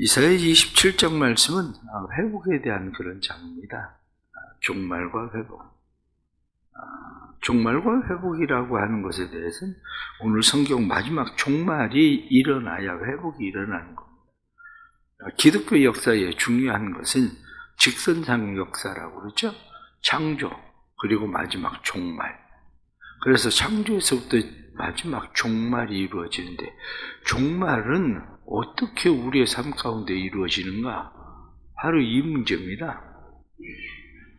이사야 27장 말씀은 아, 회복에 대한 그런 장입니다. 아, 종말과 회복. 아, 종말과 회복이라고 하는 것에 대해서는 오늘 성경 마지막 종말이 일어나야 회복이 일어나는 겁니다. 아, 기독교 역사에 중요한 것은 직선상 역사라고 그러죠. 창조, 그리고 마지막 종말. 그래서 창조에서부터 마지막 종말이 이루어지는데, 종말은 어떻게 우리의 삶 가운데 이루어지는가? 바로 이 문제입니다.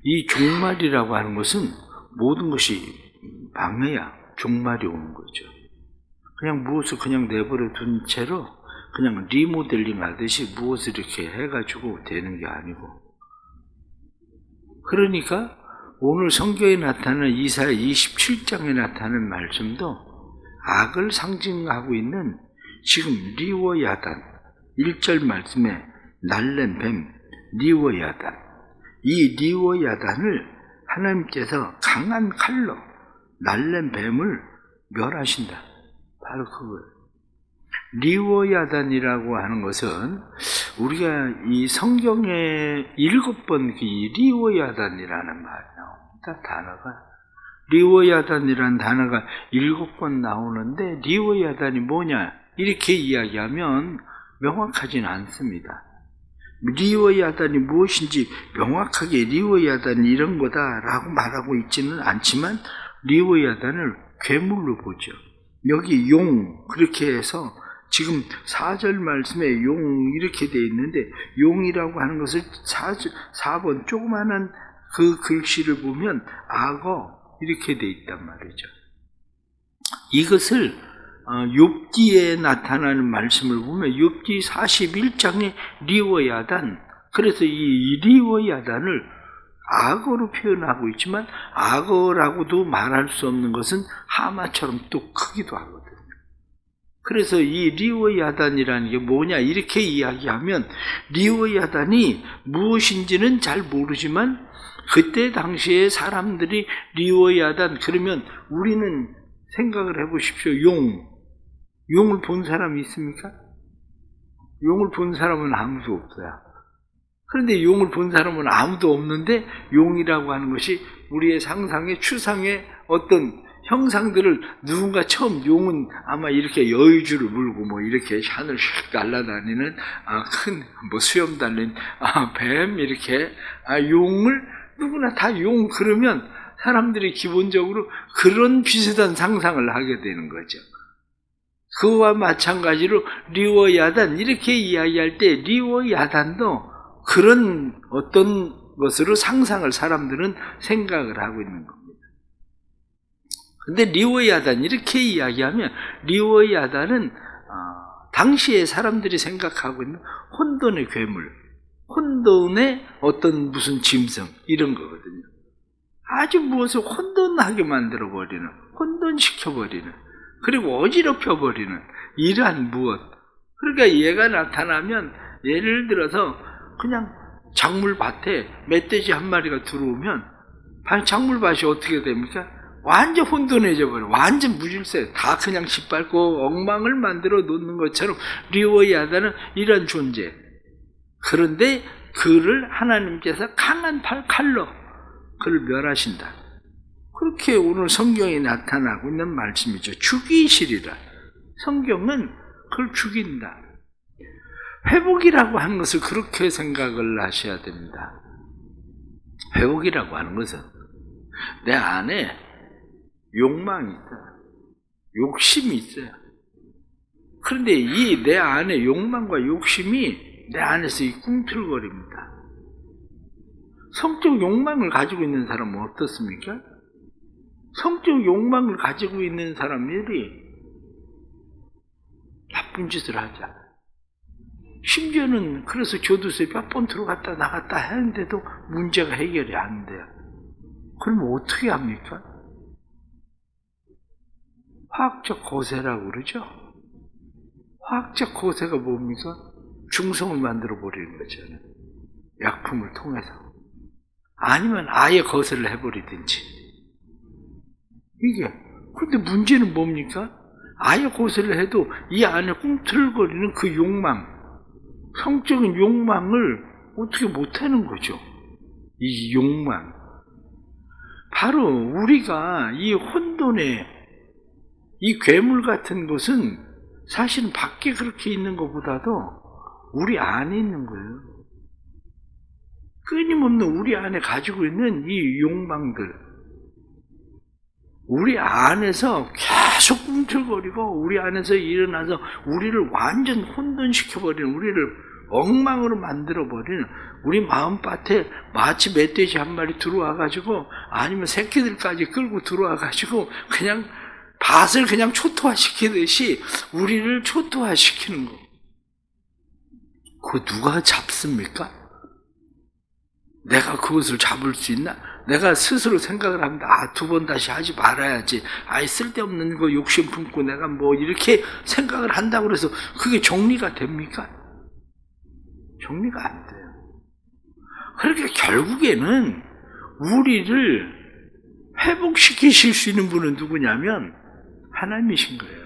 이 종말이라고 하는 것은 모든 것이 방해야 종말이 오는 거죠. 그냥 무엇을 그냥 내버려 둔 채로 그냥 리모델링 하듯이 무엇을 이렇게 해가지고 되는 게 아니고. 그러니까 오늘 성경에 나타나는 이사야 27장에 나타나는 말씀도 악을 상징하고 있는 지금 리워야단 1절 말씀에 날랜 뱀 리워야단 이 리워야단을 하나님께서 강한 칼로 날랜 뱀을 멸하신다. 바로 그거예요. 리워야단이라고 하는 것은 우리가 이 성경에 일곱 번이 리워야단이라는 말이 나옵니다. 단어가 리워야단이라는 단어가 일곱 번 나오는데 리워야단이 뭐냐 이렇게 이야기하면 명확하진 않습니다. 리워야단이 무엇인지 명확하게 리워야단이 이런 거다라고 말하고 있지는 않지만 리워야단을 괴물로 보죠. 여기 용 그렇게 해서 지금 4절 말씀에 용 이렇게 되어 있는데 용이라고 하는 것을 4절, 4번 조그마한 그 글씨를 보면 악어 이렇게 되어 있단 말이죠. 이것을 욥기에 나타나는 말씀을 보면 욥기 41장에 리워야단 그래서 이 리워야단을 악어로 표현하고 있지만 악어라고도 말할 수 없는 것은 하마처럼 또 크기도 하거든요. 그래서 이 리워야단이라는 게 뭐냐 이렇게 이야기하면 리워야단이 무엇인지는 잘 모르지만 그때 당시에 사람들이 리워야단 그러면 우리는 생각을 해보십시오. 용 용을 본 사람이 있습니까? 용을 본 사람은 아무도 없어요. 그런데 용을 본 사람은 아무도 없는데 용이라고 하는 것이 우리의 상상의 추상의 어떤 형상들을 누군가 처음 용은 아마 이렇게 여의주를 물고 뭐 이렇게 하늘 샥 날아다니는 아, 큰뭐 수염 달린 아, 뱀 이렇게 아, 용을 누구나 다 용 그러면 사람들이 기본적으로 그런 비슷한 상상을 하게 되는 거죠. 그와 마찬가지로 리워야단 이렇게 이야기할 때 리워야단도 그런 어떤 것으로 상상을 사람들은 생각을 하고 있는 겁니다. 근데 리워야단 이렇게 이야기하면 리워야단은 어, 당시에 사람들이 생각하고 있는 혼돈의 괴물, 혼돈의 어떤 무슨 짐승 이런 거거든요. 아주 무엇을 혼돈하게 만들어 버리는, 혼돈시켜 버리는, 그리고 어지럽혀 버리는 이러한 무엇. 그러니까 얘가 나타나면 예를 들어서 그냥 작물밭에 멧돼지 한 마리가 들어오면 작물밭이 어떻게 됩니까? 완전 혼돈해져 버려. 완전 무질서. 다 그냥 짓밟고 엉망을 만들어 놓는 것처럼 리워야다는 이런 존재. 그런데 그를 하나님께서 강한 팔 칼로 그를 멸하신다. 그렇게 오늘 성경에 나타나고 있는 말씀이죠. 죽이시리라. 성경은 그걸 죽인다. 회복이라고 하는 것을 그렇게 생각을 하셔야 됩니다. 회복이라고 하는 것은 내 안에 욕망이 있어요. 욕심이 있어요. 그런데 이 내 안에 욕망과 욕심이 내 안에서 이 꿈틀거립니다. 성적 욕망을 가지고 있는 사람은 어떻습니까? 성적 욕망을 가지고 있는 사람들이 나쁜 짓을 하잖아. 심지어는 그래서 교도소에 몇 번 들어갔다 나갔다 하는데도 문제가 해결이 안 돼요. 그러면 어떻게 합니까? 화학적 고세라고 그러죠? 화학적 고세가 뭡니까? 중성을 만들어 버리는 거잖아요. 약품을 통해서. 아니면 아예 거세를 해버리든지. 이게. 근데 문제는 뭡니까? 아예 고세를 해도 이 안에 꿈틀거리는 그 욕망. 성적인 욕망을 어떻게 못하는 거죠. 이 욕망. 바로 우리가 이 혼돈의 이 괴물 같은 것은 사실은 밖에 그렇게 있는 것보다도 우리 안에 있는 거예요. 끊임없는 우리 안에 가지고 있는 이 욕망들. 우리 안에서 계속 꿈틀거리고 우리 안에서 일어나서 우리를 완전 혼돈시켜버리는 우리를 엉망으로 만들어버리는 우리 마음밭에 마치 멧돼지 한 마리 들어와가지고 아니면 새끼들까지 끌고 들어와가지고 그냥 밭을 그냥 초토화시키듯이 우리를 초토화시키는 거. 그거 누가 잡습니까? 내가 그것을 잡을 수 있나? 내가 스스로 생각을 합니다. 아, 두 번 다시 하지 말아야지. 아이, 쓸데없는 거 욕심 품고 내가 뭐 이렇게 생각을 한다고 그래서 그게 정리가 됩니까? 정리가 안 돼요. 그러니까 결국에는 우리를 회복시키실 수 있는 분은 누구냐면 하나님이신 거예요.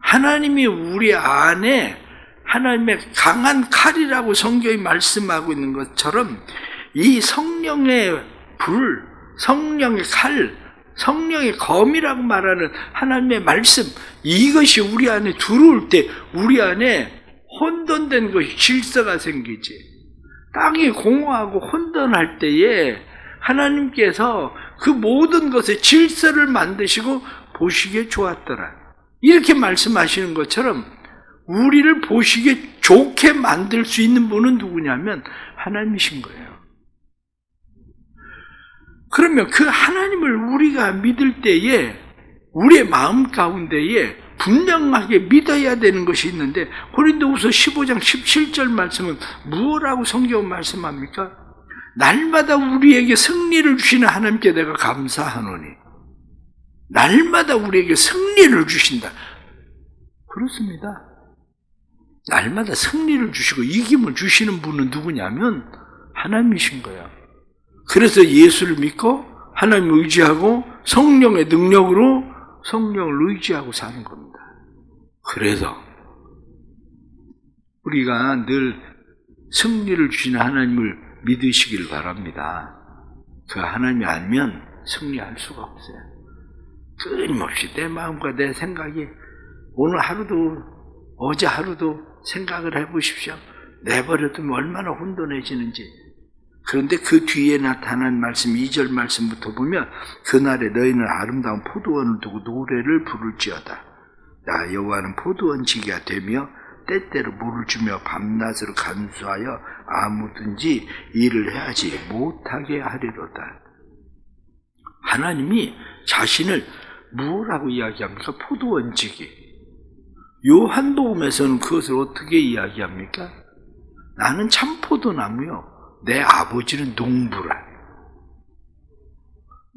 하나님이 우리 안에 하나님의 강한 칼이라고 성경이 말씀하고 있는 것처럼 이 성령의 불, 성령의 칼, 성령의 검이라고 말하는 하나님의 말씀, 이것이 우리 안에 들어올 때 우리 안에 혼돈된 것이 질서가 생기지. 땅이 공허하고 혼돈할 때에 하나님께서 그 모든 것의 질서를 만드시고 보시기에 좋았더라. 이렇게 말씀하시는 것처럼 우리를 보시기에 좋게 만들 수 있는 분은 누구냐면 하나님이신 거예요. 그러면 그 하나님을 우리가 믿을 때에 우리의 마음 가운데에 분명하게 믿어야 되는 것이 있는데 고린도후서 15장 17절 말씀은 무엇라고 성경은 말씀합니까? 날마다 우리에게 승리를 주시는 하나님께 내가 감사하노니 날마다 우리에게 승리를 주신다. 그렇습니다. 날마다 승리를 주시고 이김을 주시는 분은 누구냐면 하나님이신 거야. 그래서 예수를 믿고 하나님을 의지하고 성령의 능력으로 성령을 의지하고 사는 겁니다. 그래서 우리가 늘 승리를 주시는 하나님을 믿으시길 바랍니다. 그 하나님이 아니면 승리할 수가 없어요. 끊임없이 내 마음과 내 생각이 오늘 하루도 어제 하루도 생각을 해보십시오. 내버려두면 얼마나 혼돈해지는지. 그런데 그 뒤에 나타난 말씀, 2절 말씀부터 보면 그날에 너희는 아름다운 포도원을 두고 노래를 부를지어다. 나 여호와는 포도원 지기가 되며 때때로 물을 주며 밤낮으로 간수하여 아무든지 일을 해야지 못하게 하리로다. 하나님이 자신을 무엇라고 이야기합니까? 포도원 지기. 요한복음에서는 그것을 어떻게 이야기합니까? 나는 참 포도나무요. 내 아버지는 농부라.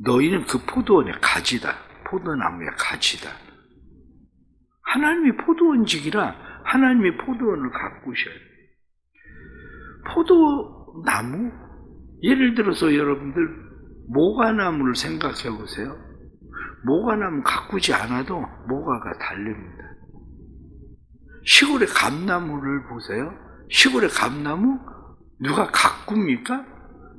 너희는 그 포도원의 가지다. 포도나무의 가지다. 하나님이 포도원지기라 하나님이 포도원을 가꾸셔요. 포도나무? 예를 들어서 여러분들 모가나무를 생각해 보세요. 모가나무 가꾸지 않아도 모가가 달립니다. 시골의 감나무를 보세요. 시골의 감나무 누가 가꿉니까?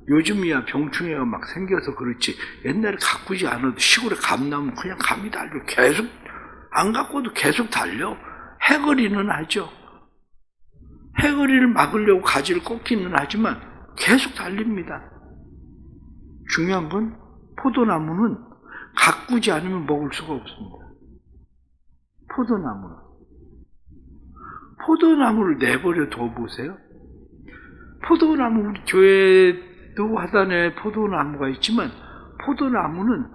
요즘이야 병충해가 막 생겨서 그렇지 옛날에 가꾸지 않아도 시골의 감나무 그냥 감이 달려 계속 안 가꿔도 계속 달려 해거리는 하죠. 해거리를 막으려고 가지를 꺾기는 하지만 계속 달립니다. 중요한 건 포도나무는 가꾸지 않으면 먹을 수가 없습니다. 포도나무는. 포도나무를 내버려 둬 보세요. 포도나무, 우리 교회도 화단에 포도나무가 있지만, 포도나무는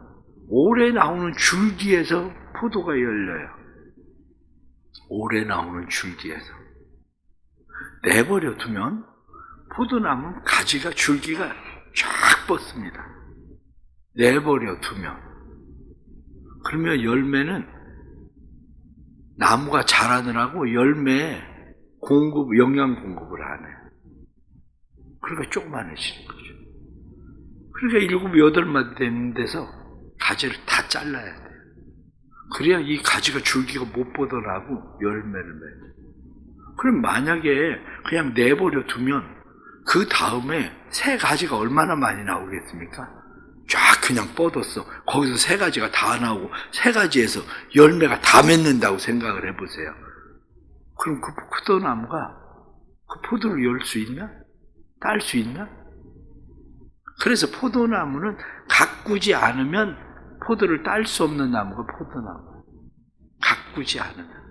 올해 나오는 줄기에서 포도가 열려요. 올해 나오는 줄기에서. 내버려 두면 포도나무는 가지가, 줄기가 쫙 뻗습니다. 내버려 두면. 그러면 열매는 나무가 자라느라고 열매에 공급, 영양 공급을 안 해요. 그러니까 조그만해지는 거죠. 그러니까 일곱, 여덟 마디 되는 데서 가지를 다 잘라야 돼요. 그래야 이 가지가 줄기가 못 뻗어나고 열매를 맺어요. 그럼 만약에 그냥 내버려 두면 그 다음에 새 가지가 얼마나 많이 나오겠습니까? 쫙 그냥 뻗었어. 거기서 새 가지가 다 나오고 새 가지에서 열매가 다 맺는다고 생각을 해보세요. 그럼 그 포도나무가 그 포도를 열 수 있나? 딸 수 있나? 그래서 포도나무는 가꾸지 않으면 포도를 딸 수 없는 나무가 포도나무. 가꾸지 않으면.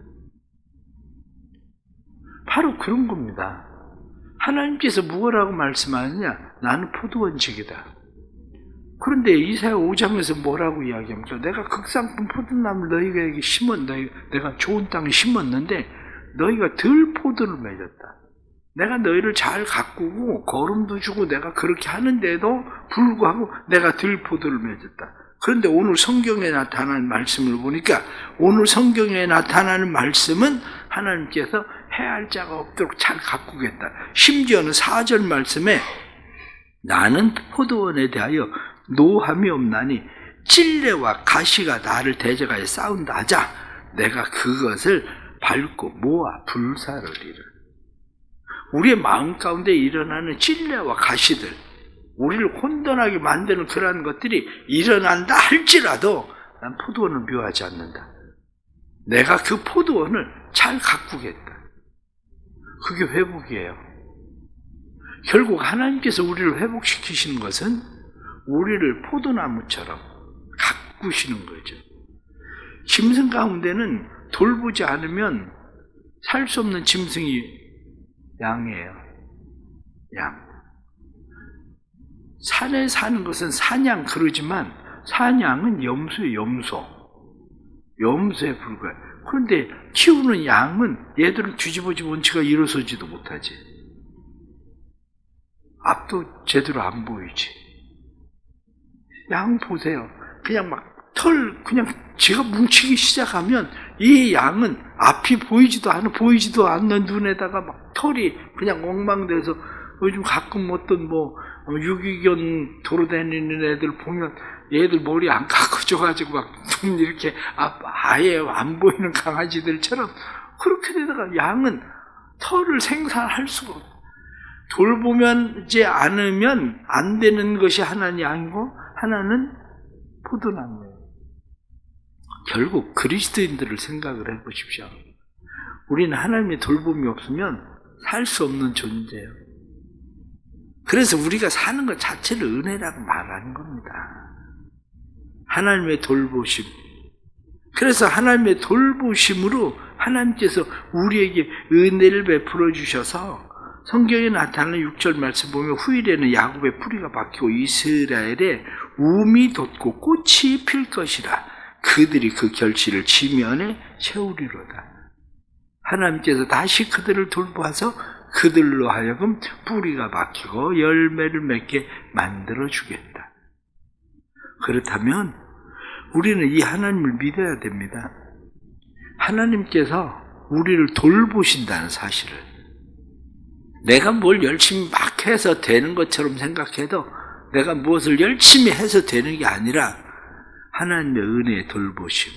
바로 그런 겁니다. 하나님께서 무엇라고 말씀하느냐? 나는 포도원직이다. 그런데 이사야 5장에서 뭐라고 이야기합니까? 내가 극상품 포도나무를 너희에게 심었, 너희, 내가 좋은 땅에 심었는데 너희가 덜 포도를 맺었다. 내가 너희를 잘 가꾸고 거름도 주고 내가 그렇게 하는데도 불구하고 내가 덜 포도를 맺었다. 그런데 오늘 성경에 나타난 말씀을 보니까 오늘 성경에 나타나는 말씀은 하나님께서 해할 자가 없도록 잘 가꾸겠다. 심지어는 4절 말씀에 나는 포도원에 대하여 노함이 없나니 찔레와 가시가 나를 대적하여 싸운다 하자 내가 그것을 밟고 모아 불사르리라. 우리의 마음 가운데 일어나는 찔레와 가시들, 우리를 혼돈하게 만드는 그러한 것들이 일어난다 할지라도 난 포도원을 묘하지 않는다. 내가 그 포도원을 잘 가꾸겠다. 그게 회복이에요. 결국 하나님께서 우리를 회복시키시는 것은 우리를 포도나무처럼 가꾸시는 거죠. 짐승 가운데는 돌보지 않으면 살 수 없는 짐승이 양이에요. 양. 산에 사는 것은 사냥 그러지만 사냥은 염소의 염소. 염소에 불과해. 그런데 키우는 양은 얘들은 뒤집어지 원치가 일어서지도 못하지. 앞도 제대로 안 보이지. 양 보세요. 그냥 막 털 그냥 지가 뭉치기 시작하면 이 양은 앞이 보이지도 않아 보이지도 않는 눈에다가 막 털이 그냥 엉망돼서 요즘 가끔 어떤 뭐 어, 유기견 도로 다니는 애들 보면 얘들 머리 안 깎아줘가지고 막 눈 이렇게 아- 아예 안 보이는 강아지들처럼 그렇게 되다가 양은 털을 생산할 수가 없어. 돌보면 이제 않으면 안 되는 것이 하나는 양이고 하나는 포도나무예요. 결국 그리스도인들을 생각을 해보십시오. 우리는 하나님의 돌봄이 없으면 살 수 없는 존재예요. 그래서 우리가 사는 것 자체를 은혜라고 말하는 겁니다. 하나님의 돌보심. 그래서 하나님의 돌보심으로 하나님께서 우리에게 은혜를 베풀어 주셔서 성경에 나타나는 6절 말씀 보면 후일에는 야곱의 뿌리가 박히고 이스라엘의 움이 돋고 꽃이 필 것이라 그들이 그 결실을 지면에 채우리로다. 하나님께서 다시 그들을 돌보아서 그들로 하여금 뿌리가 박히고 열매를 맺게 만들어 주겠다. 그렇다면 우리는 이 하나님을 믿어야 됩니다. 하나님께서 우리를 돌보신다는 사실을 내가 뭘 열심히 막 해서 되는 것처럼 생각해도 내가 무엇을 열심히 해서 되는 게 아니라 하나님의 은혜의 돌보심.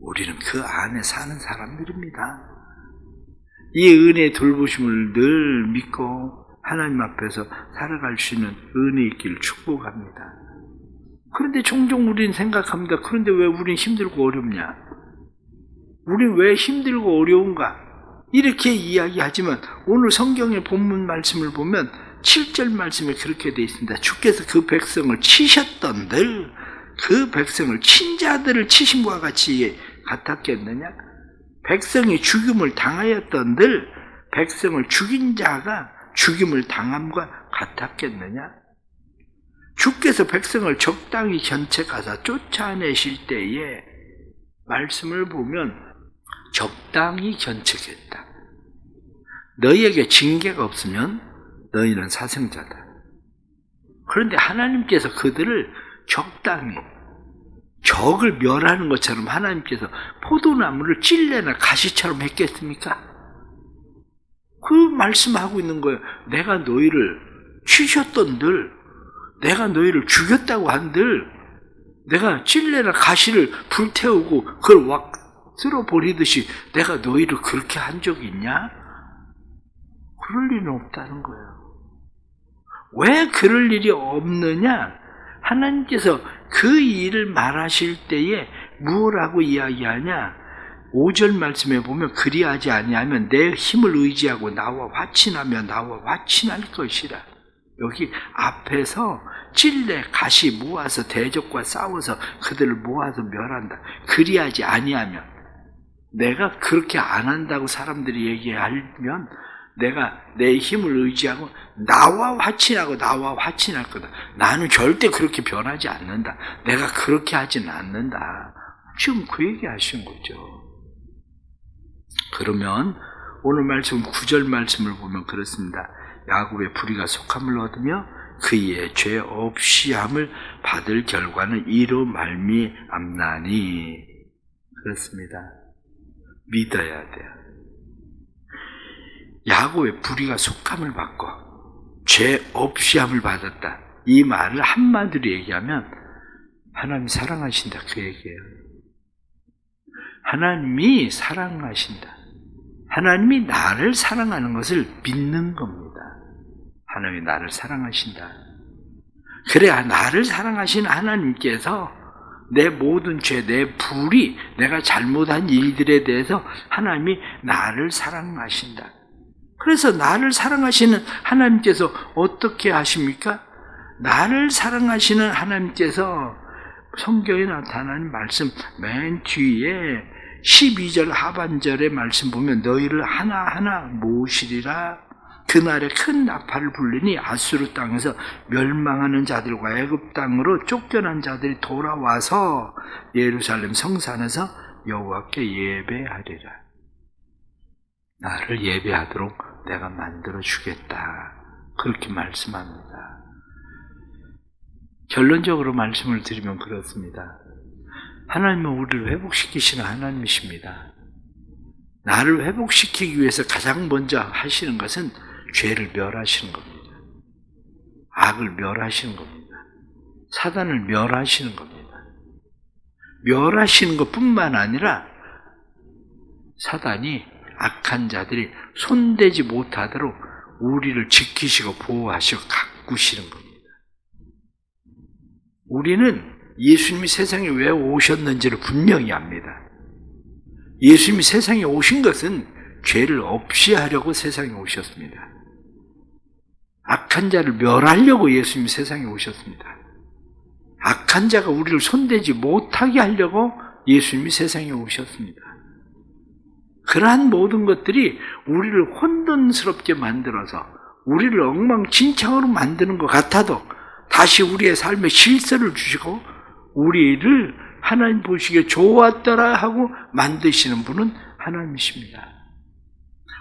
우리는 그 안에 사는 사람들입니다. 이 은혜의 돌보심을 늘 믿고 하나님 앞에서 살아갈 수 있는 은혜 있기를 축복합니다. 그런데 종종 우리는 생각합니다. 그런데 왜 우리는 힘들고 어렵냐? 우리는 왜 힘들고 어려운가? 이렇게 이야기하지만 오늘 성경의 본문 말씀을 보면 7절 말씀에 그렇게 되어 있습니다. 주께서 그 백성을 치셨던들 그 백성을 친자들을 치심과 같이 같았겠느냐? 백성이 죽임을 당하였던들 백성을 죽인 자가 죽임을 당함과 같았겠느냐? 주께서 백성을 적당히 견책하사 쫓아내실 때에 말씀을 보면 적당히 견책했다. 너희에게 징계가 없으면 너희는 사생자다. 그런데 하나님께서 그들을 적당히 적을 멸하는 것처럼 하나님께서 포도나무를 찔레나 가시처럼 했겠습니까? 그 말씀하고 있는 거예요. 내가 너희를 치셨던들, 내가 너희를 죽였다고 한들, 내가 찔레나 가시를 불태우고 그걸 왁 쓸어버리듯이 내가 너희를 그렇게 한 적이 있냐? 그럴 일은 없다는 거예요. 왜 그럴 일이 없느냐? 하나님께서 그 일을 말하실 때에 무엇라고 이야기하냐? 5절 말씀에 보면 그리하지 아니하면 내 힘을 의지하고 나와 화친하며 나와 화친할 것이라. 여기 앞에서 찔레 가시 모아서 대적과 싸워서 그들을 모아서 멸한다. 그리하지 아니하면 내가 그렇게 안 한다고 사람들이 얘기하면 내가 내 힘을 의지하고 나와 화친하고 나와 화친할 거다. 나는 절대 그렇게 변하지 않는다. 내가 그렇게 하진 않는다. 지금 그 얘기 하신 거죠. 그러면 오늘 말씀 9절 말씀을 보면 그렇습니다. 야곱의 불의가 속함을 얻으며 그의 죄 없이 함을 받을 결과는 이로 말미암나니 그렇습니다. 믿어야 돼요. 야곱의 불의가 속함을 받고 죄 없이함을 받았다. 이 말을 한마디로 얘기하면 하나님 사랑하신다 그 얘기예요. 하나님이 사랑하신다. 하나님이 나를 사랑하는 것을 믿는 겁니다. 하나님이 나를 사랑하신다. 그래야 나를 사랑하신 하나님께서 내 모든 죄, 내 불이, 내가 잘못한 일들에 대해서 하나님이 나를 사랑하신다. 그래서 나를 사랑하시는 하나님께서 어떻게 하십니까? 나를 사랑하시는 하나님께서 성경에 나타나는 말씀 맨 뒤에 12절 하반절의 말씀 보면 너희를 하나하나 모으시리라 그날에 큰 나팔을 불리니 아수르 땅에서 멸망하는 자들과 애굽 땅으로 쫓겨난 자들이 돌아와서 예루살렘 성산에서 여호와께 예배하리라 나를 예배하도록 내가 만들어 주겠다 그렇게 말씀합니다 결론적으로 말씀을 드리면 그렇습니다 하나님은 우리를 회복시키시는 하나님이십니다. 나를 회복시키기 위해서 가장 먼저 하시는 것은 죄를 멸하시는 겁니다. 악을 멸하시는 겁니다. 사단을 멸하시는 겁니다. 멸하시는 것 뿐만 아니라 사단이 악한 자들이 손대지 못하도록 우리를 지키시고 보호하시고 가꾸시는 겁니다. 우리는 예수님이 세상에 왜 오셨는지를 분명히 압니다. 예수님이 세상에 오신 것은 죄를 없이 하려고 세상에 오셨습니다. 악한 자를 멸하려고 예수님이 세상에 오셨습니다. 악한 자가 우리를 손대지 못하게 하려고 예수님이 세상에 오셨습니다. 그러한 모든 것들이 우리를 혼돈스럽게 만들어서 우리를 엉망진창으로 만드는 것 같아도 다시 우리의 삶에 실세를 주시고 우리를 하나님 보시기에 좋았더라 하고 만드시는 분은 하나님이십니다.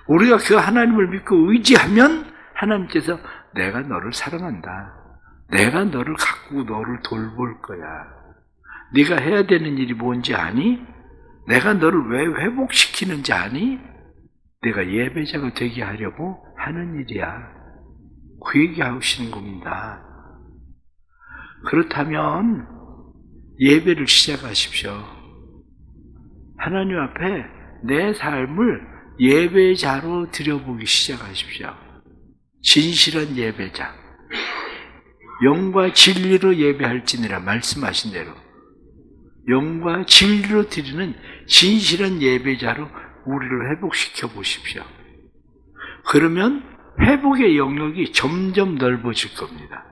우리가 그 하나님을 믿고 의지하면 하나님께서 내가 너를 사랑한다. 내가 너를 가꾸고 너를 돌볼 거야. 네가 해야 되는 일이 뭔지 아니? 내가 너를 왜 회복시키는지 아니? 내가 예배자가 되게 하려고 하는 일이야. 그 얘기 하시는 겁니다. 그렇다면 예배를 시작하십시오. 하나님 앞에 내 삶을 예배자로 드려보기 시작하십시오. 진실한 예배자. 영과 진리로 예배할지니라 말씀하신 대로 영과 진리로 드리는 진실한 예배자로 우리를 회복시켜 보십시오. 그러면 회복의 영역이 점점 넓어질 겁니다.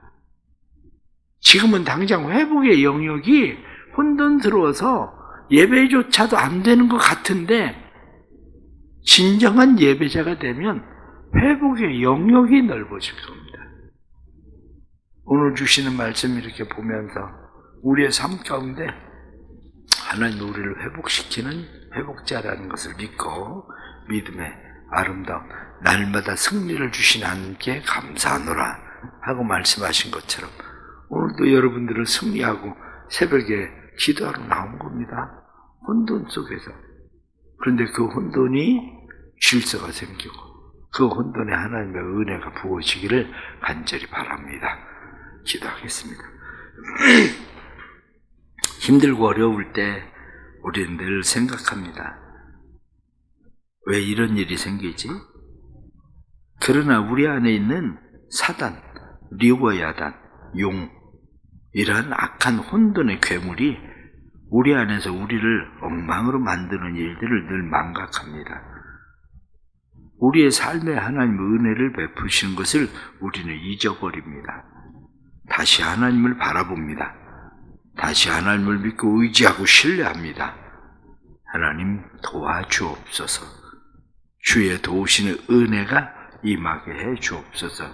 지금은 당장 회복의 영역이 혼돈스러워서 예배조차도 안 되는 것 같은데 진정한 예배자가 되면 회복의 영역이 넓어질 겁니다. 오늘 주시는 말씀 이렇게 보면서 우리의 삶 가운데 하나님 우리를 회복시키는 회복자라는 것을 믿고 믿음의 아름다운 날마다 승리를 주신 하나님께 감사하노라 하고 말씀하신 것처럼 오늘도 여러분들을 승리하고 새벽에 기도하러 나온 겁니다. 혼돈 속에서. 그런데 그 혼돈이 질서가 생기고 그 혼돈에 하나님의 은혜가 부어지기를 간절히 바랍니다. 기도하겠습니다. 힘들고 어려울 때 우리는 늘 생각합니다. 왜 이런 일이 생기지? 그러나 우리 안에 있는 사단, 리워야단, 용, 이러한 악한 혼돈의 괴물이 우리 안에서 우리를 엉망으로 만드는 일들을 늘 망각합니다. 우리의 삶에 하나님의 은혜를 베푸시는 것을 우리는 잊어버립니다. 다시 하나님을 바라봅니다. 다시 하나님을 믿고 의지하고 신뢰합니다. 하나님 도와주옵소서. 주의 도우시는 은혜가 임하게 해 주옵소서.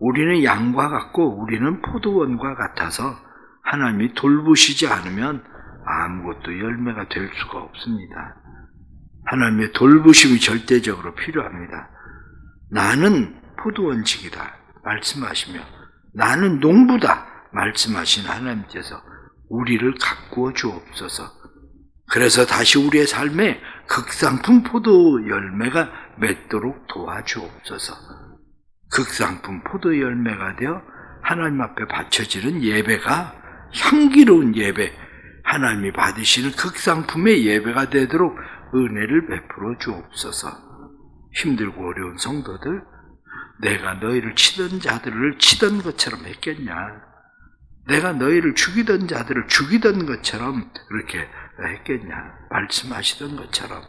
우리는 양과 같고 우리는 포도원과 같아서 하나님이 돌보시지 않으면 아무것도 열매가 될 수가 없습니다. 하나님의 돌보심이 절대적으로 필요합니다. 나는 포도원직이다 말씀하시며 나는 농부다 말씀하신 하나님께서 우리를 가꾸어 주옵소서. 그래서 다시 우리의 삶에 극상품 포도 열매가 맺도록 도와주옵소서. 극상품 포도 열매가 되어 하나님 앞에 바쳐지는 예배가 향기로운 예배, 하나님이 받으시는 극상품의 예배가 되도록 은혜를 베풀어 주옵소서. 힘들고 어려운 성도들, 내가 너희를 치던 자들을 치던 것처럼 했겠냐? 내가 너희를 죽이던 자들을 죽이던 것처럼 그렇게 했겠냐? 말씀하시던 것처럼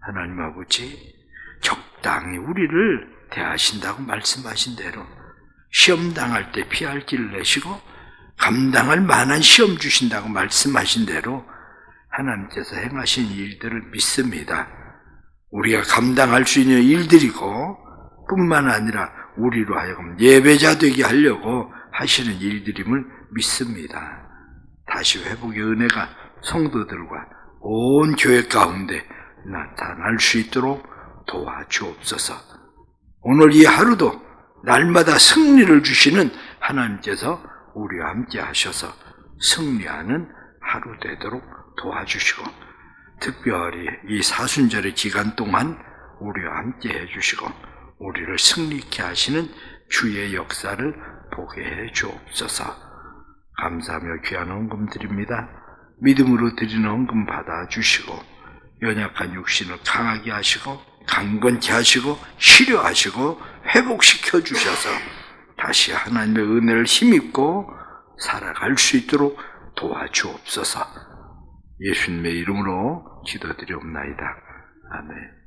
하나님 아버지 적당히 우리를 대하신다고 말씀하신 대로 시험 당할 때 피할 길을 내시고 감당할 만한 시험 주신다고 말씀하신 대로 하나님께서 행하신 일들을 믿습니다. 우리가 감당할 수 있는 일들이고 뿐만 아니라 우리로 하여금 예배자 되게 하려고 하시는 일들임을 믿습니다. 다시 회복의 은혜가 성도들과 온 교회 가운데 나타날 수 있도록 도와주옵소서. 오늘 이 하루도 날마다 승리를 주시는 하나님께서 우리와 함께 하셔서 승리하는 하루 되도록 도와주시고 특별히 이 사순절의 기간 동안 우리와 함께 해주시고 우리를 승리케 하시는 주의 역사를 보게 해 주옵소서. 감사하며 귀한 헌금 드립니다. 믿음으로 드리는 헌금 받아 주시고 연약한 육신을 강하게 하시고 강건케 하시고 치료하시고 회복시켜 주셔서 다시 하나님의 은혜를 힘입고 살아갈 수 있도록 도와주옵소서. 예수님의 이름으로 기도드리옵나이다. 아멘.